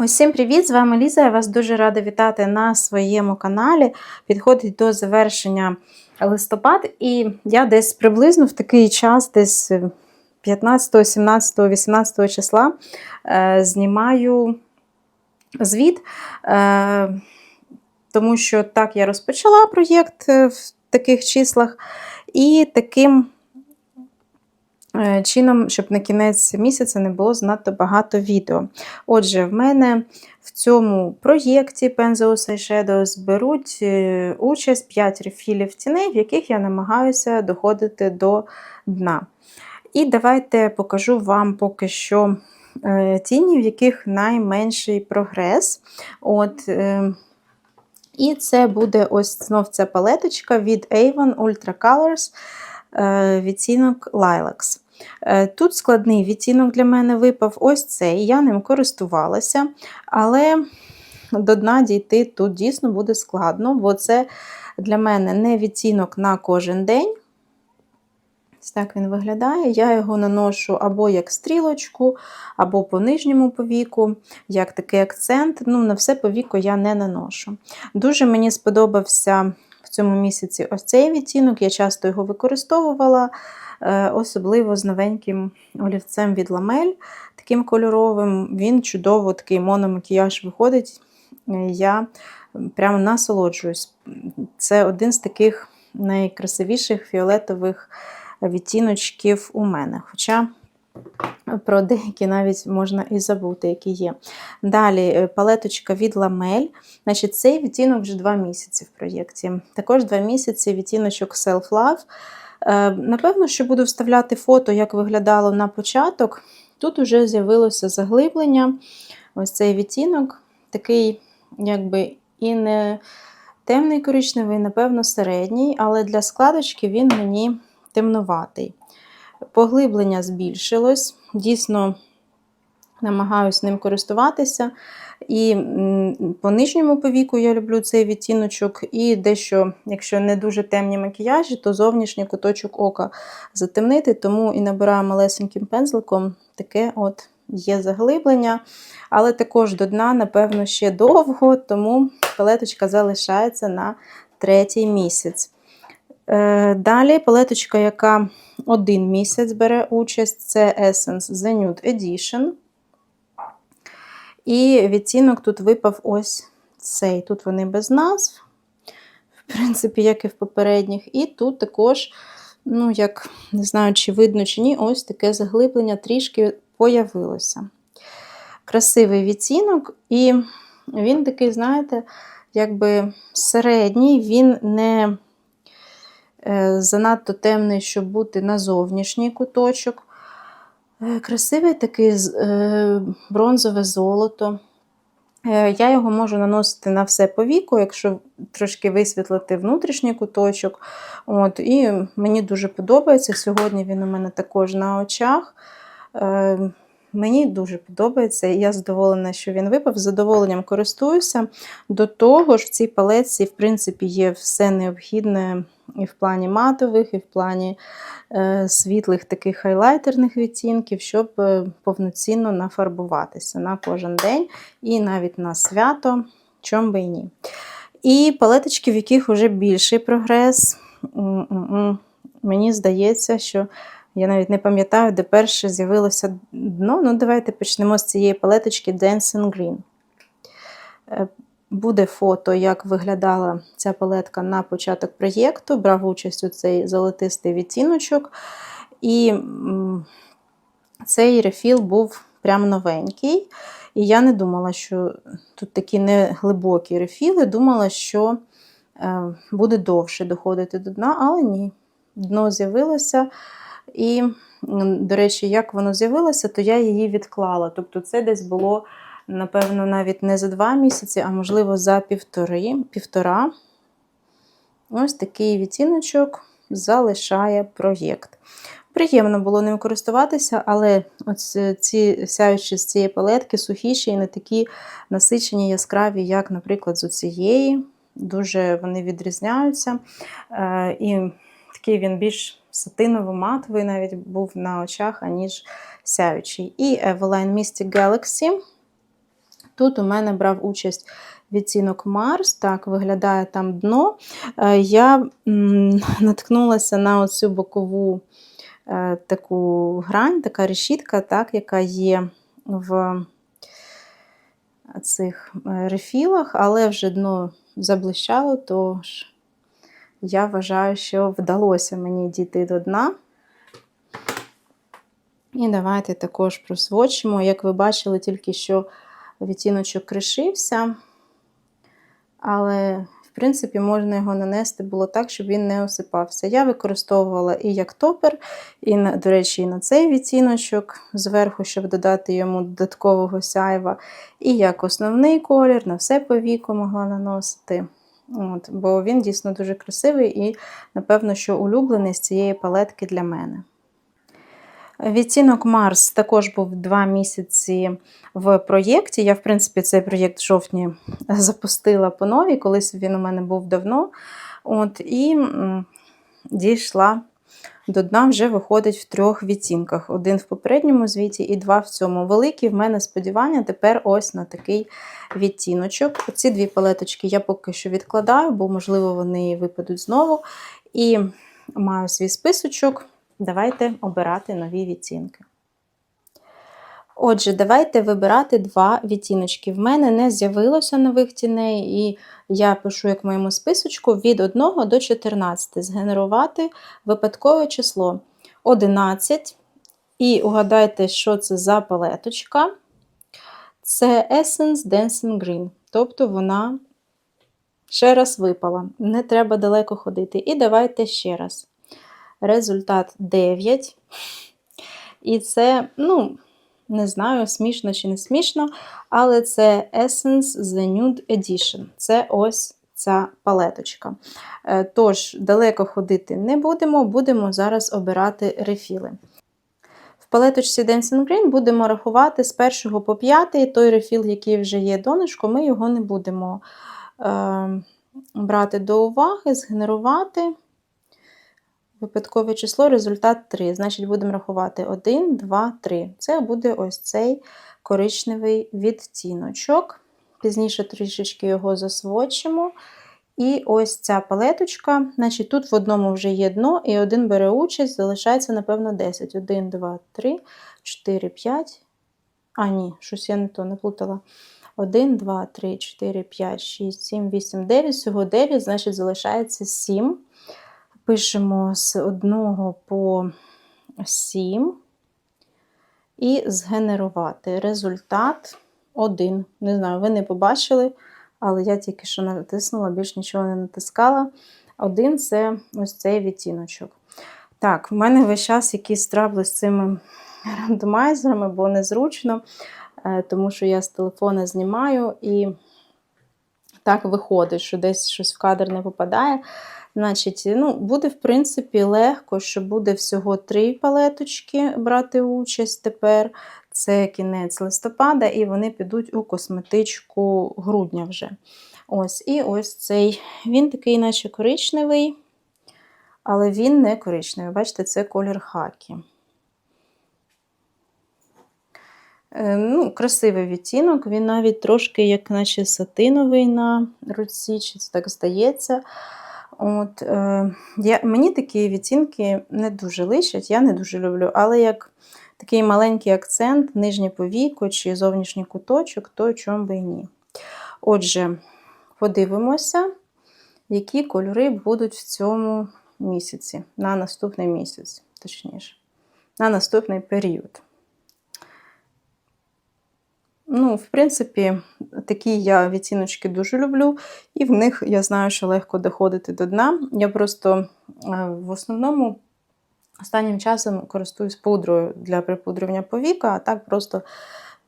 Усім привіт! З вами Ліза. Я вас дуже рада вітати на своєму каналі. Підходить до завершення листопад, і я десь приблизно в такий час, десь 15, 17, 18 числа, е, знімаю звіт, е, тому що так я розпочала проєкт е, в таких числах, і таким чином, щоб на кінець місяця не було занадто багато відео. Отже, в мене в цьому проєкті Penzo Eyeshadows беруть е, участь 5 рефілів тіней, в яких я намагаюся доходити до дна. І давайте покажу вам поки що е, тіні, в яких найменший прогрес. От, е, і це буде ось знов ця палеточка від Avon Ultra Colors відтінок Lilacs. Тут складний відтінок для мене випав ось цей, я ним користувалася, але до дна дійти тут дійсно буде складно, бо це для мене не відтінок на кожен день. Так він виглядає. Я його наношу або як стрілочку, або по нижньому повіку, як такий акцент. Ну, На все повіку я не наношу. Дуже мені сподобався цьому місяці ось цей відтінок, я часто його використовувала, особливо з новеньким олівцем від ламель, таким кольоровим. Він чудово такий мономакіяж виходить. Я прямо насолоджуюсь. Це один з таких найкрасивіших фіолетових відтіночків у мене. Хоча про деякі навіть можна і забути, які є. Далі палеточка від ламель. Значить, Цей відтінок вже 2 місяці в проєкті. Також 2 місяці відтіночок Self Love. Напевно, що буду вставляти фото, як виглядало на початок. Тут вже з'явилося заглиблення. Ось цей відтінок, такий, якби і не темний коричневий, напевно, середній, але для складочки він мені темнуватий. Поглиблення збільшилось, дійсно намагаюся ним користуватися. І по нижньому повіку я люблю цей відтіночок, і дещо, якщо не дуже темні макіяжі, то зовнішній куточок ока затемнити, тому і набираю малесеньким пензликом таке от є заглиблення. Але також до дна, напевно, ще довго, тому палеточка залишається на третій місяць. Е, далі палеточка, яка один місяць бере участь, це Essence The Nude Edition. І відтінок тут випав ось цей. Тут вони без назв, в принципі, як і в попередніх. І тут також, ну, як не знаю, чи видно, чи ні, ось таке заглиблення трішки появилося. Красивий відтінок, і він такий, знаєте, якби середній, він не занадто темний, щоб бути на зовнішній куточок. Е, красивий такий е, бронзове золото. Е, я його можу наносити на все по віку, якщо трошки висвітлити внутрішній куточок. От, І мені дуже подобається. Сьогодні він у мене також на очах. Мені дуже подобається, і я задоволена, що він випав. З задоволенням користуюся. До того ж, в цій палеці, в принципі, є все необхідне і в плані матових, і в плані е, світлих таких хайлайтерних відтінків, щоб е, повноцінно нафарбуватися на кожен день і навіть на свято, чом би і ні. І палеточки, в яких вже більший прогрес. Мені здається, що я навіть не пам'ятаю, де перше з'явилося дно. Ну, давайте почнемо з цієї палеточки Dancing Green. Е, буде фото, як виглядала ця палетка на початок проєкту. Брав участь у цей золотистий відтіночок. І цей рефіл був прям новенький. І я не думала, що тут такі неглибокі рефіли, думала, що е, буде довше доходити до дна, але ні. Дно з'явилося. І, до речі, як воно з'явилося, то я її відклала. Тобто, це десь було, напевно, навіть не за два місяці, а можливо, за півтори, півтора. Ось такий відтіночок залишає проєкт. Приємно було ним користуватися, але ці сяючі з цієї палетки сухіші і не такі насичені, яскраві, як, наприклад, з цієї. Дуже вони відрізняються. Е, і такий він більш сатиново-матовий навіть був на очах, аніж сяючий. І Eveline Mystic Galaxy. Тут у мене брав участь відцінок Марс, так виглядає там дно. Е, Я наткнулася на оцю бокову е, таку грань, така решітка, так, яка є в цих е, рефілах, але вже дно заблищало, тож я вважаю, що вдалося мені дійти до дна. І давайте також просвочимо. Як ви бачили, тільки що відтіночок кришився, але, в принципі, можна його нанести було так, щоб він не осипався. Я використовувала і як топер, і, до речі, і на цей відтіночок зверху, щоб додати йому додаткового сяйва, і як основний колір, на все повіко могла наносити. От, бо він дійсно дуже красивий і, напевно, що улюблений з цієї палетки для мене. Відтінок Марс також був два місяці в проєкті. Я, в принципі, цей проєкт в жовтні запустила по новій, колись він у мене був давно. От, І дійшла до дна, вже виходить в трьох відтінках: один в попередньому звіті і два в цьому. Великі в мене сподівання тепер ось на такий відтіночок. Ці дві палеточки я поки що відкладаю, бо, можливо, вони випадуть знову. І маю свій списочок. Давайте обирати нові відтінки. Отже, давайте вибирати два відтіночки. В мене не з'явилося нових тіней, і я пишу, як в моєму списочку, від 1 до 14. Згенерувати випадкове число 11. І угадайте, що це за палеточка. Це Essence Dancing Green. Тобто вона ще раз випала. Не треба далеко ходити. І давайте ще раз. Результат 9. І це, ну, не знаю, смішно чи не смішно, але це Essence The Nude Edition. Це ось ця палеточка. Е, Тож, далеко ходити не будемо, будемо зараз обирати рефіли. В палеточці Dancing Green будемо рахувати з 1 по 5. Той рефіл, який вже є донышко, ми його не будемо е, брати до уваги, згенерувати. Випадкове число, результат 3. Значить, будемо рахувати 1, 2, 3. Це буде ось цей коричневий відтіночок. Пізніше трішечки його засвочимо. І ось ця палеточка. Значить, тут в одному вже є дно, і один бере участь, залишається, напевно, 10. 1, 2, 3, 4, 5. А, ні, щось я не то не плутала. 1, 2, 3, 4, 5, 6, 7, 8, 9. Всього 9, значить, залишається 7. Пишемо з 1 по 7 і згенерувати. Результат 1. Не знаю, ви не побачили, але я тільки що натиснула, більш нічого не натискала. Один це ось цей відтіночок. Так, в мене весь час якісь трабли з цими рандомайзерами, бо незручно, е, тому що я з телефона знімаю і так виходить, що десь щось в кадр не попадає. Значить, ну, буде, в принципі, легко, що буде всього три палеточки брати участь тепер. Це кінець листопада, і вони підуть у косметичку грудня вже. Ось, І ось цей. Він такий, наче коричневий, але він не коричневий. Бачите, це колір хакі. Е, Ну, Красивий відтінок, він навіть трошки, як наче сатиновий на руці, чи це так здається. От, е, я, Мені такі відтінки не дуже личать, я не дуже люблю, але як такий маленький акцент, нижнє повіко чи зовнішній куточок, то чому би і ні. Отже, подивимося, які кольори будуть в цьому місяці, на наступний місяць, точніше, на наступний період. Ну, в принципі, такі я відтіночки дуже люблю, і в них я знаю, що легко доходити до дна. Я просто е, в основному останнім часом користуюсь пудрою для припудрювання повіка, а так просто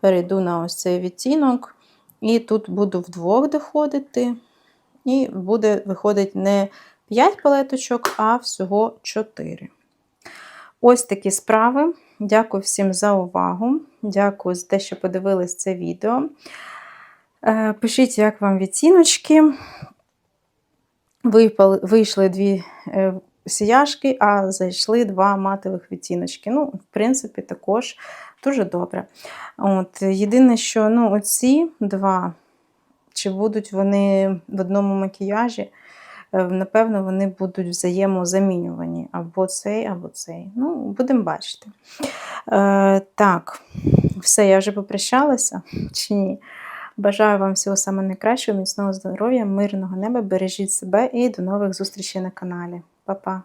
перейду на ось цей відтінок. І тут буду вдвох доходити. І буде виходить не 5 палеточок, а всього 4. Ось такі справи. Дякую всім за увагу. Дякую за те, що подивились це відео. Е, Пишіть, як вам відціночки. Вийшли дві е, сіяшки, а зайшли два матових відтіночки. Ну, в принципі, також дуже добре. От, єдине, що ну, оці два, чи будуть вони в одному макіяжі, напевно, вони будуть взаємозамінювані. Або цей, або цей. Ну, будемо бачити. Е, так, все, я вже попрощалася чи ні? Бажаю вам всього саме найкращого, міцного здоров'я, мирного неба, бережіть себе і до нових зустрічей на каналі. Па-па!